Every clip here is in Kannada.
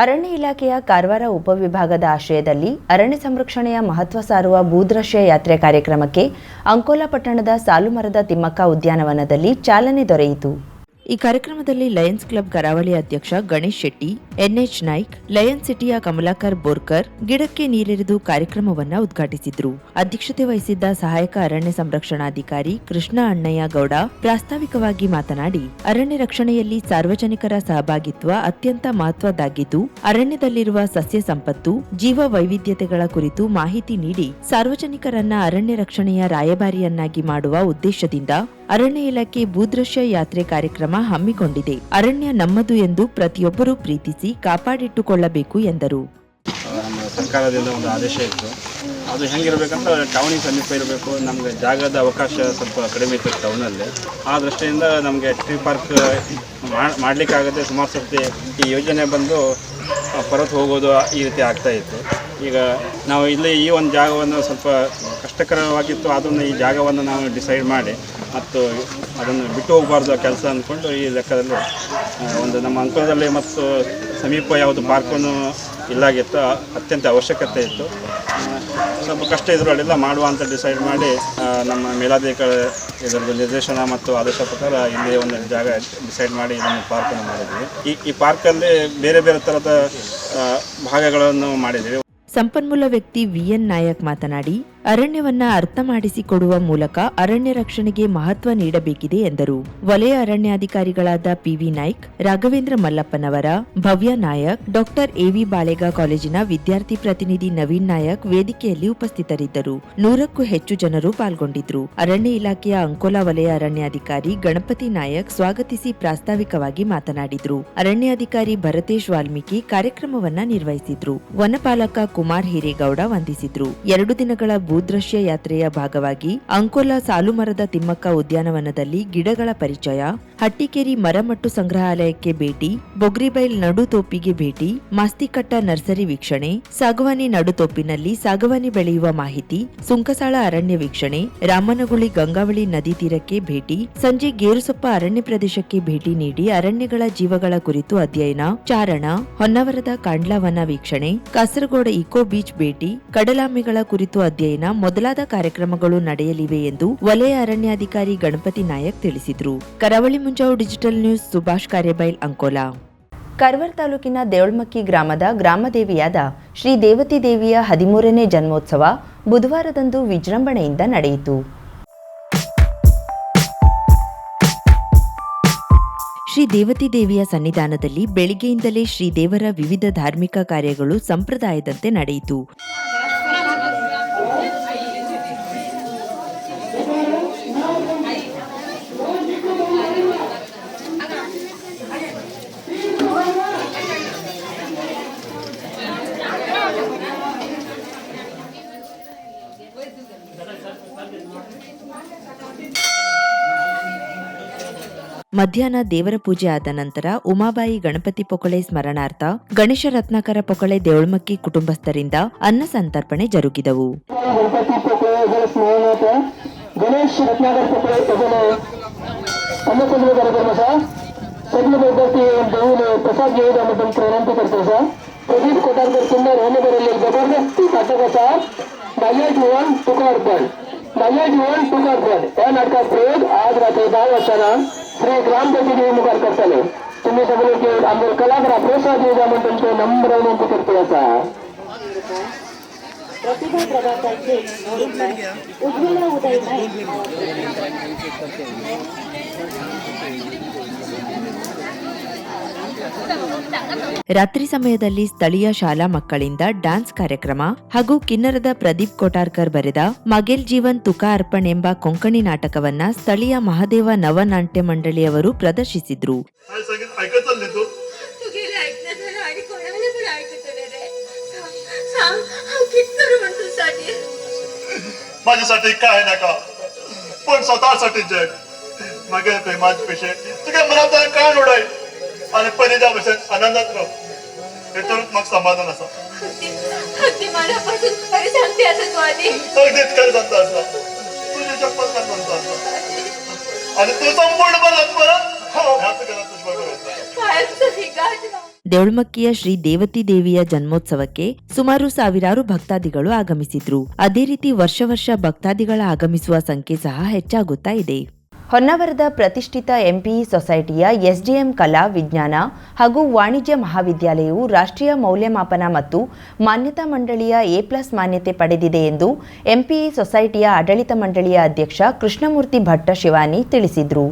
ಅರಣ್ಯ ಇಲಾಖೆಯ ಕಾರವಾರ ಉಪವಿಭಾಗದ ಆಶ್ರಯದಲ್ಲಿ ಅರಣ್ಯ ಸಂರಕ್ಷಣೆಯ ಮಹತ್ವ ಸಾರುವ ಭೂದೃಶ್ಯ ಯಾತ್ರೆ ಕಾರ್ಯಕ್ರಮಕ್ಕೆ ಅಂಕೋಲಾ ಪಟ್ಟಣದ ಸಾಲುಮರದ ತಿಮ್ಮಕ್ಕ ಉದ್ಯಾನವನದಲ್ಲಿ ಚಾಲನೆ ದೊರೆಯಿತು. ಈ ಕಾರ್ಯಕ್ರಮದಲ್ಲಿ ಲಯನ್ಸ್ ಕ್ಲಬ್ ಕರಾವಳಿ ಅಧ್ಯಕ್ಷ Ganesh Shetty, N H Naik Lion ಸಿಟಿಯ ಕಮಲಾಕರ್ ಬೋರ್ಕರ್, ಗಿಡಕ್ಕೆ ನೀರೆರೆದು ಕಾರ್ಯಕ್ರಮವನ್ನ ಉದ್ಘಾಟಿಸಿದ್ರು. ಅಧ್ಯಕ್ಷತೆ ವಹಿಸಿದ್ದ ಸಹಾಯಕ ಅರಣ್ಯ ಸಂರಕ್ಷಣಾಧಿಕಾರಿ ಕೃಷ್ಣ ಅಣ್ಣಯ್ಯ ಗೌಡ ಪ್ರಾಸ್ತಾವಿಕವಾಗಿ ಮಾತನಾಡಿ, ಅರಣ್ಯ ರಕ್ಷಣೆಯಲ್ಲಿ ಸಾರ್ವಜನಿಕರ ಸಹಭಾಗಿತ್ವ ಅತ್ಯಂತ ಮಹತ್ವದ್ದಾಗಿದ್ದು, ಅರಣ್ಯದಲ್ಲಿರುವ ಸಸ್ಯ ಸಂಪತ್ತು ಜೀವ ವೈವಿಧ್ಯತೆಗಳ ಕುರಿತು ಮಾಹಿತಿ ನೀಡಿ, ಸಾರ್ವಜನಿಕರನ್ನ ಅರಣ್ಯ ರಕ್ಷಣೆಯ ರಾಯಭಾರಿಯನ್ನಾಗಿ ಮಾಡುವ ಉದ್ದೇಶದಿಂದ ಅರಣ್ಯ ಇಲಾಖೆ ಭೂದೃಶ್ಯ ಯಾತ್ರೆ ಕಾರ್ಯಕ್ರಮ ಹಮ್ಮಿಕೊಂಡಿದೆ. ಅರಣ್ಯ ನಮ್ಮದು ಎಂದು ಪ್ರತಿಯೊಬ್ಬರೂ ಪ್ರೀತಿಸಿ ಕಾಪಾಡಿಟ್ಟುಕೊಳ್ಳಬೇಕು ಎಂದರು. ನಮ್ಮ ಸರ್ಕಾರದಿಂದ ಒಂದು ಆದೇಶ ಇತ್ತು. ಅದು ಹೆಂಗಿರಬೇಕಂತ ಟೌನಿಗೆ ಸಮೀಪ ಇರಬೇಕು. ನಮಗೆ ಜಾಗದ ಅವಕಾಶ ಸ್ವಲ್ಪ ಕಡಿಮೆ ಇತ್ತು ಟೌನಲ್ಲಿ ಆ ದೃಷ್ಟಿಯಿಂದ ನಮಗೆ ಟ್ರೀ ಪಾರ್ಕ್ ಮಾಡಲಿಕ್ಕಾಗದೆ ಸುಮಾರು ಸರ್ತಿ ಈ ಯೋಜನೆ ಬಂದು ಪರತ್ ಹೋಗೋದು ಈ ರೀತಿ ಆಗ್ತಾ ಇತ್ತು. ಈಗ ನಾವು ಇಲ್ಲಿ ಈ ಒಂದು ಜಾಗವನ್ನು ಸ್ವಲ್ಪ ಕಷ್ಟಕರವಾಗಿತ್ತು. ಅದನ್ನು ಈ ಜಾಗವನ್ನು ನಾವು ಡಿಸೈಡ್ ಮಾಡಿ ಮತ್ತು ಅದನ್ನು ಬಿಟ್ಟು ಹೋಗಬಾರ್ದು ಕೆಲಸ ಅಂದ್ಕೊಂಡು ಈ ಲೆಕ್ಕದಲ್ಲಿ ಒಂದು ನಮ್ಮ ಅಂಕಲದಲ್ಲಿ ಮತ್ತು ಸಮೀಪ ಯಾವುದು ಪಾರ್ಕನ್ನು ಇಲ್ಲಾಗಿತ್ತು, ಅತ್ಯಂತ ಅವಶ್ಯಕತೆ ಇತ್ತು. ಸ್ವಲ್ಪ ಕಷ್ಟ ಇದ್ರೂ ಅಲ್ಲೆಲ್ಲ ಮಾಡುವ ಅಂತ ಡಿಸೈಡ್ ಮಾಡಿ ನಮ್ಮ ಮೇಲಾಧಿಕಾರಿ ಇದರದ್ದು ನಿರ್ದೇಶನ ಮತ್ತು ಆದೇಶ ಪ್ರಕಾರ ಇಲ್ಲಿ ಒಂದು ಜಾಗ ಡಿಸೈಡ್ ಮಾಡಿ ಇದನ್ನು ಪಾರ್ಕನ್ನು ಮಾಡಿದ್ವಿ. ಈ ಈ ಪಾರ್ಕಲ್ಲಿ ಬೇರೆ ಬೇರೆ ಥರದ ಭಾಗಗಳನ್ನು ಮಾಡಿದ್ದೀವಿ ಸಂಪನ್ಮೂಲ ವ್ಯಕ್ತಿ ವಿ ಎನ್ ನಾಯಕ್ ಮಾತನಾಡಿ ಅರಣ್ಯವನ್ನ ಅರ್ಥ ಮಾಡಿಸಿಕೊಡುವ ಮೂಲಕ ಅರಣ್ಯ ರಕ್ಷಣೆಗೆ ಮಹತ್ವ ನೀಡಬೇಕಿದೆ ಎಂದರು. ವಲಯ ಅರಣ್ಯಾಧಿಕಾರಿಗಳಾದ P V Naik, Raghavendra Mallappanavar, Bhavya Nayak, doctor A V Balega ಕಾಲೇಜಿನ ವಿದ್ಯಾರ್ಥಿ ಪ್ರತಿನಿಧಿ ನವೀನ್ ನಾಯಕ್ ವೇದಿಕೆಯಲ್ಲಿ ಉಪಸ್ಥಿತರಿದ್ದರು. ನೂರಕ್ಕೂ ಹೆಚ್ಚು ಜನರು ಪಾಲ್ಗೊಂಡಿದ್ರು. ಅರಣ್ಯ ಇಲಾಖೆಯ ಅಂಕೋಲಾ ವಲಯ ಅರಣ್ಯಾಧಿಕಾರಿ ಗಣಪತಿ ನಾಯಕ್ ಸ್ವಾಗತಿಸಿ ಪ್ರಾಸ್ತಾವಿಕವಾಗಿ ಮಾತನಾಡಿದ್ರು. ಅರಣ್ಯಾಧಿಕಾರಿ ಭರತೇಶ್ ವಾಲ್ಮೀಕಿ ಕಾರ್ಯಕ್ರಮವನ್ನ ನಿರ್ವಹಿಸಿದ್ರು. ವನಪಾಲಕ ಕುಮಾರ್ ಹಿರೇಗೌಡ ವಂದಿಸಿದ್ರು. ಎರಡು ದಿನಗಳ ಭೂದೃಶ್ಯ ಯಾತ್ರೆಯ ಭಾಗವಾಗಿ ಅಂಕೋಲಾ ಸಾಲುಮರದ ತಿಮ್ಮಕ್ಕ ಉದ್ಯಾನವನದಲ್ಲಿ ಗಿಡಗಳ ಪರಿಚಯ, ಹಟ್ಟಿಕೇರಿ ಮರಮಟ್ಟು ಸಂಗ್ರಹಾಲಯಕ್ಕೆ ಭೇಟಿ, ಬೊಗ್ರಿಬೈಲ್ ನಡುತೋಪಿಗೆ ಭೇಟಿ, ಮಾಸ್ತಿಕಟ್ಟ ನರ್ಸರಿ ವೀಕ್ಷಣೆ, ಸಾಗವಾನಿ ನಡುತೋಪಿನಲ್ಲಿ ಸಾಗವಾನಿ ಬೆಳೆಯುವ ಮಾಹಿತಿ, ಸುಂಕಸಾಳ ಅರಣ್ಯ ವೀಕ್ಷಣೆ, ರಾಮನಗುಳಿ ಗಂಗಾವಳಿ ನದಿ ತೀರಕ್ಕೆ ಭೇಟಿ, ಸಂಜೆ ಗೇರುಸೊಪ್ಪ ಅರಣ್ಯ ಪ್ರದೇಶಕ್ಕೆ ಭೇಟಿ ನೀಡಿ ಅರಣ್ಯಗಳ ಜೀವಗಳ ಕುರಿತು ಅಧ್ಯಯನ, ಚಾರಣ, ಹೊನ್ನವರದ ಕಾಂಡ್ಲಾವನ ವೀಕ್ಷಣೆ, ಕಾಸರಗೋಡ ಇಕೋ ಬೀಚ್ ಭೇಟಿ, ಕಡಲಾಮೆಗಳ ಕುರಿತು ಅಧ್ಯಯನ. ಮೊದಲಾದ ಕಾರ್ಯಕ್ರಮಗಳು ನಡೆಯಲಿವೆ ಎಂದು ವಲಯ ಅರಣ್ಯಾಧಿಕಾರಿ ಗಣಪತಿ ನಾಯಕ್ ತಿಳಿಸಿದರು. Karavali Munjavu digital news Subhash Karyabail Ankola. ಕರ್ವರ್ ತಾಲೂಕಿನ ದೇವಳ್ಮಕ್ಕಿ ಗ್ರಾಮದ ಗ್ರಾಮದೇವಿಯಾದ ಶ್ರೀ ದೇವತಿ ದೇವಿಯ ಹದಿಮೂರನೇ ಜನ್ಮೋತ್ಸವ ಬುಧವಾರದಂದು ವಿಜೃಂಭಣೆಯಿಂದ ನಡೆಯಿತು. ಶ್ರೀ ದೇವತಿ ದೇವಿಯ ಸನ್ನಿಧಾನದಲ್ಲಿ ಬೆಳಿಗ್ಗೆಯಿಂದಲೇ ಶ್ರೀದೇವರ ವಿವಿಧ ಧಾರ್ಮಿಕ ಕಾರ್ಯಗಳು ಸಂಪ್ರದಾಯದಂತೆ ನಡೆಯಿತು. ಮಧ್ಯಾಹ್ನ ದೇವರ ಪೂಜೆ ಆದ ನಂತರ ಉಮಾಬಾಯಿ ಗಣಪತಿ ಪೊಕಳೆ ಸ್ಮರಣಾರ್ಥ ಗಣೇಶ ರತ್ನಾಕರ ಪೊಕಳೆ ದೇವಳ್ಮಕ್ಕಿ ಕುಟುಂಬಸ್ಥರಿಂದ ಅನ್ನ ಸಂತರ್ಪಣೆ ಜರುಗಿದವು गणपती पोकळे वगैरे स्मरणार्थ गणेश रत्नाकर पोकळे वगैरे अन्नसंग्रह कार्यक्रम असा सगळे विद्यार्थी देऊन प्रसाद घेऊन आम्ही पण प्रारंभ करतो असा प्रदीप कोटारकर सुंदर होणे बरेले जबरदस्ती नाटक असा माझ्या जीवन तुका अर्पण माझ्या जीवन तुका अर्पण या नाटकात प्रयोग आज रात्री दहा वाजताना श्री ग्रामदेवी देवी करता तुम्ही सगळे जे आमचे कलाकार प्रोत्साहन दिवजा म्हणून मतलब ते नम्र विनंती करते असा प्रतिभा उज्ज्वल उदय भाई। ರಾತ್ರಿ ಸಮಯದಲ್ಲಿ ಸ್ಥಳೀಯ ಶಾಲಾ ಮಕ್ಕಳಿಂದ ಡ್ಯಾನ್ಸ್ ಕಾರ್ಯಕ್ರಮ ಹಾಗೂ ಕಿನ್ನರದ ಪ್ರದೀಪ್ ಕೋಟಾರ್ಕರ್ ಬರೆದ ಮಗೆಲ್ ಜೀವನ್ ತುಕಾ ಅರ್ಪಣ್ ಎಂಬ ಕೊಂಕಣಿ ನಾಟಕವನ್ನ ಸ್ಥಳೀಯ ಮಹಾದೇವ ನವನಾಟ್ಯ ಮಂಡಳಿಯವರು ಪ್ರದರ್ಶಿಸಿದ್ರು काय सांगेल ऐकत चालले तू तू गेले ऐकण्याचं आणि कोणाला पण ऐकत रे सांग सांग हा कित करू म्हणतो साठी माझ्यासाठी काय नका पण स्वतःसाठी जग मागे प्रेमाचे पेशे तुझ्या मनात काय नोडाय आणि परिजा भशेन आनंदात राह हेतून मग समाधान असा हत्ती हत्ती मनापासून खरी सांगते असं तू आधी अगदीच काय सांगता असा तुझी चप्पल काय म्हणता असा आणि तू संपूर्ण बरं बरं ह्याच घरात तुझ्या बरोबर कायमचं ही गाठ लावून ದೇವಳ್ಮಕ್ಕಿಯ ಶ್ರೀ ದೇವತಿ ದೇವಿಯ ಜನ್ಮೋತ್ಸವಕ್ಕೆ ಸುಮಾರು ಸಾವಿರಾರು ಭಕ್ತಾದಿಗಳು ಆಗಮಿಸಿದ್ರು ಅದೇ ರೀತಿ ವರ್ಷ ವರ್ಷ ಭಕ್ತಾದಿಗಳ ಆಗಮಿಸುವ ಸಂಖ್ಯೆ ಸಹ ಹೆಚ್ಚಾಗುತ್ತಾ ಇದೆ ಹೊನ್ನಾವರದ ಪ್ರತಿಷ್ಠಿತ ಎಂಪಿಇ ಸೊಸೈಟಿಯ ಎಸ್ಡಿಎಂ ಕಲಾ ವಿಜ್ಞಾನ ಹಾಗೂ ವಾಣಿಜ್ಯ ಮಹಾವಿದ್ಯಾಲಯವು ರಾಷ್ಟ್ರೀಯ ಮೌಲ್ಯಮಾಪನ ಮತ್ತು ಮಾನ್ಯತಾ ಮಂಡಳಿಯ ಎ ಪ್ಲಸ್ ಮಾನ್ಯತೆ ಪಡೆದಿದೆ ಎಂದು ಎಂಪಿಇ ಸೊಸೈಟಿಯ ಆಡಳಿತ ಮಂಡಳಿಯ ಅಧ್ಯಕ್ಷ ಕೃಷ್ಣಮೂರ್ತಿ ಭಟ್ಟ ಶಿವಾನಿ ತಿಳಿಸಿದರು.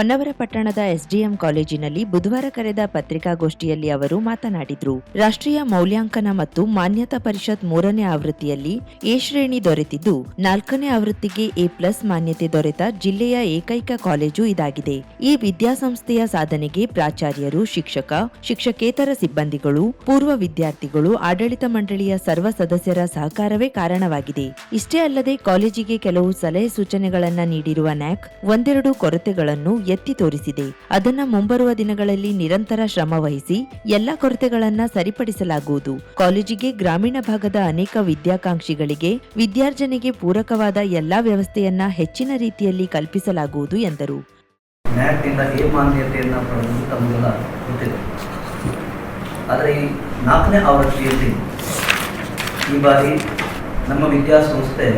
ಹೊನ್ನವರ ಪಟ್ಟಣದ ಎಸ್ಡಿಎಂ ಕಾಲೇಜಿನಲ್ಲಿ ಬುಧವಾರ ಕರೆದ ಪತ್ರಿಕಾಗೋಷ್ಠಿಯಲ್ಲಿ ಅವರು ಮಾತನಾಡಿದರು. ರಾಷ್ಟ್ರೀಯ ಮೌಲ್ಯಾಂಕನ ಮತ್ತು ಮಾನ್ಯತಾ ಪರಿಷತ್ ಮೂರನೇ ಆವೃತ್ತಿಯಲ್ಲಿ ಎ ಶ್ರೇಣಿ ದೊರೆತಿದ್ದು, ನಾಲ್ಕನೇ ಆವೃತ್ತಿಗೆ ಎ ಪ್ಲಸ್ ಮಾನ್ಯತೆ ದೊರೆತ ಜಿಲ್ಲೆಯ ಏಕೈಕ ಕಾಲೇಜು ಇದಾಗಿದೆ. ಈ ವಿದ್ಯಾಸಂಸ್ಥೆಯ ಸಾಧನೆಗೆ ಪ್ರಾಚಾರ್ಯರು, ಶಿಕ್ಷಕ, ಶಿಕ್ಷಕೇತರ ಸಿಬ್ಬಂದಿಗಳು, ಪೂರ್ವ ವಿದ್ಯಾರ್ಥಿಗಳು, ಆಡಳಿತ ಮಂಡಳಿಯ ಸರ್ವ ಸದಸ್ಯರ ಸಹಕಾರವೇ ಕಾರಣವಾಗಿದೆ. ಇಷ್ಟೇ ಅಲ್ಲದೆ ಕಾಲೇಜಿಗೆ ಕೆಲವು ಸಲಹೆ ಸೂಚನೆಗಳನ್ನು ನೀಡಿರುವ ನ್ಯಾಕ್, ಒಂದೆರಡು ಕೊರತೆಗಳನ್ನು ಎತ್ತಿ ತೋರಿಸಿದೆ. ಅದನ್ನ ಮುಂಬರುವ ದಿನಗಳಲ್ಲಿ ನಿರಂತರ ಶ್ರಮ ವಹಿಸಿ ಎಲ್ಲ ಕೊರತೆಗಳನ್ನ ಸರಿಪಡಿಸಲಾಗುವುದು. ಕಾಲೇಜಿಗೆ ಗ್ರಾಮೀಣ ಭಾಗದ ಅನೇಕ ವಿದ್ಯಾಕಾಂಕ್ಷಿಗಳಿಗೆ ವಿದ್ಯಾರ್ಜನೆಗೆ ಪೂರಕವಾದ ಎಲ್ಲಾ ವ್ಯವಸ್ಥೆಯನ್ನ ಹೆಚ್ಚಿನ ರೀತಿಯಲ್ಲಿ ಕಲ್ಪಿಸಲಾಗುವುದು ಎಂದರು. ಆದರೆ ಈ ನಾಲ್ಕನೇ ಆವೃತ್ತಿಯಲ್ಲಿ ಈ ಬಾರಿ ನಮ್ಮ ವಿದ್ಯಾಸಂಸ್ಥೆ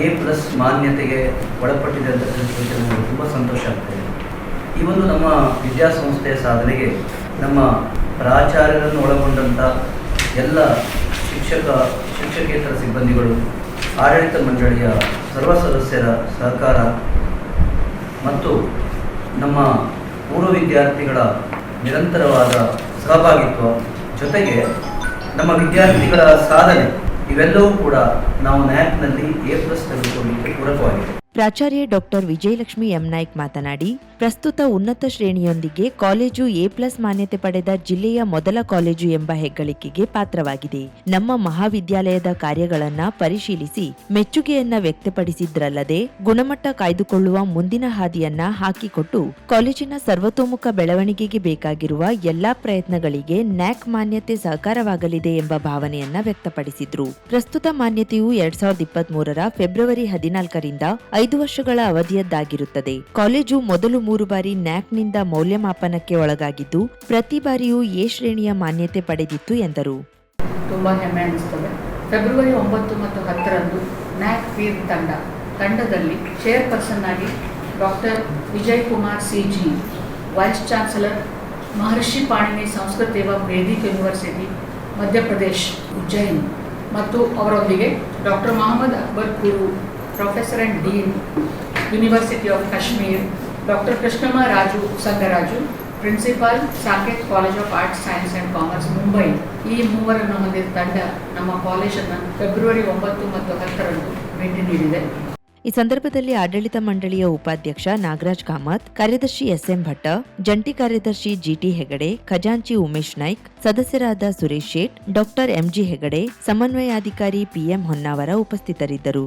ಎ ಪ್ಲಸ್ ಮಾನ್ಯತೆಗೆ ಒಳಪಟ್ಟಿದೆ ಅಂತ ತಿಳಿಸಲಿಕ್ಕೆ ನಮಗೆ ತುಂಬ ಸಂತೋಷ ಆಗ್ತದೆ. ಈ ಒಂದು ನಮ್ಮ ವಿದ್ಯಾಸಂಸ್ಥೆಯ ಸಾಧನೆಗೆ ನಮ್ಮ ಪ್ರಾಚಾರ್ಯರನ್ನು ಒಳಗೊಂಡಂಥ ಎಲ್ಲ ಶಿಕ್ಷಕ, ಶಿಕ್ಷಕೇತರ ಸಿಬ್ಬಂದಿಗಳು, ಆಡಳಿತ ಮಂಡಳಿಯ ಸರ್ವ ಸದಸ್ಯರ ಸಹಕಾರ ಮತ್ತು ನಮ್ಮ ಪೂರ್ವ ವಿದ್ಯಾರ್ಥಿಗಳ ನಿರಂತರವಾದ ಸಹಭಾಗಿತ್ವ ಜೊತೆಗೆ ನಮ್ಮ ವಿದ್ಯಾರ್ಥಿಗಳ ಸಾಧನೆ, ಇವೆಲ್ಲವೂ ಕೂಡ ನಾವು ನ್ಯಾಕ್ನಲ್ಲಿ ಎ ಪ್ಲಸ್ ತೆಗೆದುಕೊಳ್ಳಲಿಕ್ಕೆ ಪೂರಕವಾಗಿದೆ. ಪ್ರಾಚಾರ್ಯ ಡಾಕ್ಟರ್ ವಿಜಯಲಕ್ಷ್ಮಿ ಎಂ ನಾಯ್ಕ್ ಮಾತನಾಡಿ, ಪ್ರಸ್ತುತ ಉನ್ನತ ಶ್ರೇಣಿಯೊಂದಿಗೆ ಕಾಲೇಜು ಎ ಪ್ಲಸ್ ಮಾನ್ಯತೆ ಪಡೆದ ಜಿಲ್ಲೆಯ ಮೊದಲ ಕಾಲೇಜು ಎಂಬ ಹೆಗ್ಗಳಿಕೆಗೆ ಪಾತ್ರವಾಗಿದೆ. ನಮ್ಮ ಮಹಾವಿದ್ಯಾಲಯದ ಕಾರ್ಯಗಳನ್ನು ಪರಿಶೀಲಿಸಿ ಮೆಚ್ಚುಗೆಯನ್ನ ವ್ಯಕ್ತಪಡಿಸಿದ್ರಲ್ಲದೆ, ಗುಣಮಟ್ಟ ಕಾಯ್ದುಕೊಳ್ಳುವ ಮುಂದಿನ ಹಾದಿಯನ್ನ ಹಾಕಿಕೊಟ್ಟು ಕಾಲೇಜಿನ ಸರ್ವತೋಮುಖ ಬೆಳವಣಿಗೆಗೆ ಬೇಕಾಗಿರುವ ಎಲ್ಲಾ ಪ್ರಯತ್ನಗಳಿಗೆ ನ್ಯಾಕ್ ಮಾನ್ಯತೆ ಸಹಕಾರವಾಗಲಿದೆ ಎಂಬ ಭಾವನೆಯನ್ನ ವ್ಯಕ್ತಪಡಿಸಿದ್ರು. ಪ್ರಸ್ತುತ ಮಾನ್ಯತೆಯು ಎರಡ್ ಸಾವಿರದ ಇಪ್ಪತ್ತ್ ಫೆಬ್ರವರಿ ಹದಿನಾಲ್ಕರಿಂದ ಐದು ವರ್ಷಗಳ ಅವಧಿಯದ್ದಾಗಿರುತ್ತದೆ. ಕಾಲೇಜು ಮೊದಲು ಮೂರು ಬಾರಿ ನ್ಯಾಕ್ನಿಂದ ಮೌಲ್ಯಮಾಪನಕ್ಕೆ ಒಳಗಾಗಿದ್ದು, ಪ್ರತಿ ಬಾರಿಯೂ ಎ ಶ್ರೇಣಿಯ ಮಾನ್ಯತೆ ಪಡೆದಿತ್ತು ಎಂದರು. ತುಂಬಾ ಹೆಮ್ಮೆ ಅನಿಸುತ್ತದೆ ಫೆಬ್ರವರಿ ಒಂಬತ್ತು ಮತ್ತು ಹತ್ತರಂದು ನ್ಯಾಕ್ ವೀರ್ ತಂಡ ತಂಡದಲ್ಲಿ ಚೇರ್ಪರ್ಸನ್ ಆಗಿ doctor Vijay Kumar C G vice chancellor Maharshi Panini Sanskrit ಏವಂ ವೇದಿಕ್ ಯೂನಿವರ್ಸಿಟಿ ಮಧ್ಯಪ್ರದೇಶ್, ಉಜ್ಜಯಿನ್ ಮತ್ತು ಅವರೊಂದಿಗೆ doctor Mohammad Akbar Kuru professor and dean university of Kashmir doctor Krishnamma Raju Sangaraju principal Saket college of arts science and commerce Mumbai ಈ ಮೂವರನ್ನು ಹೊಂದಿದ ತಂಡ ನಮ್ಮ ಕಾಲೇಜನ್ನು ಫೆಬ್ರವರಿ ಒಂಬತ್ತು ಮತ್ತು ಹತ್ತರಂದು ಭೇಟಿ ನೀಡಿದೆ. ಈ ಸಂದರ್ಭದಲ್ಲಿ ಆಡಳಿತ ಮಂಡಳಿಯ ಉಪಾಧ್ಯಕ್ಷ ನಾಗರಾಜ್ ಕಾಮತ್, ಕಾರ್ಯದರ್ಶಿ ಎಸ್ಎಂ ಭಟ್ಟ, ಜಂಟಿ ಕಾರ್ಯದರ್ಶಿ ಜಿಟಿ ಹೆಗಡೆ, ಖಜಾಂಚಿ ಉಮೇಶ್ ನಾಯ್ಕ್, ಸದಸ್ಯರಾದ ಸುರೇಶ್ ಶೇಟ್, ಡಾಕ್ಟರ್ ಎಂಜಿ ಹೆಗಡೆ, ಸಮನ್ವಯಾಧಿಕಾರಿ ಪಿಎಂ ಹೊನ್ನಾವರ ಉಪಸ್ಥಿತರಿದ್ದರು.